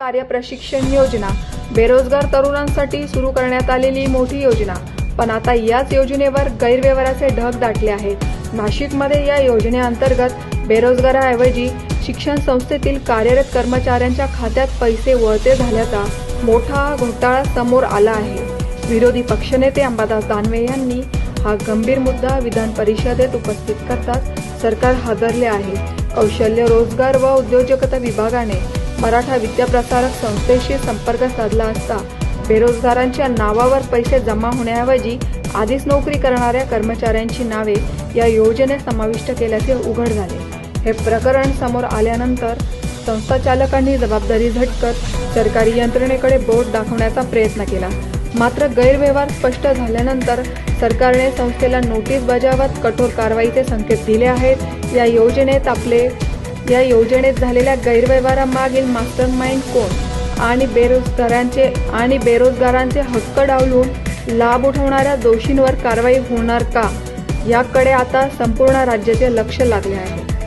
कार्य प्रशिक्षण योजना. बेरोजगार तरुणांसाठी सुरू करण्यात आलेली मोठी योजना. पण आता याच योजनेवर गैरव्यवहाराचे ढग दाटले आहेत. नाशिकमध्ये या योजनेअंतर्गत बेरोजगाराऐवजी शिक्षण संस्थेतील कार्यरत कर्मचाऱ्यांच्या खात्यात पैसे वळते झाल्याचा मोठा घोटाळा समोर आला आहे. विरोधी पक्षनेते अंबादास दानवे यांनी हा गंभीर मुद्दा विधान परिषदेत उपस्थित करताच सरकार हादरले आहे. कौशल्य रोजगार व उद्योजकता विभागाने मराठा विद्याप्रसारक संस्थेशी संपर्क साधला असता बेरोजगारांच्या नावावर पैसे जमा होण्याऐवजी आधीच नोकरी करणाऱ्या कर्मचाऱ्यांची नावे या योजनेत समाविष्ट केल्याचे उघड झाले. हे प्रकरण समोर आल्यानंतर संस्थाचालकांनी जबाबदारी झटकत सरकारी यंत्रणेकडे बोट दाखवण्याचा प्रयत्न केला. मात्र गैरव्यवहार स्पष्ट झाल्यानंतर सरकारने संस्थेला नोटीस बजावत कठोर कारवाईचे संकेत दिले आहेत. या योजनेत आपले या योजनेत झालेल्या गैरव्यवहारामागील मास्टर माइंड कोण आणि बेरोजगारांचे आणि बेरोजगारांचे हक्क डावलून लाभ उठवणाऱ्या दोषींवर कारवाई होणार का? याकडे आता संपूर्ण राज्याचे लक्ष लागले आहे.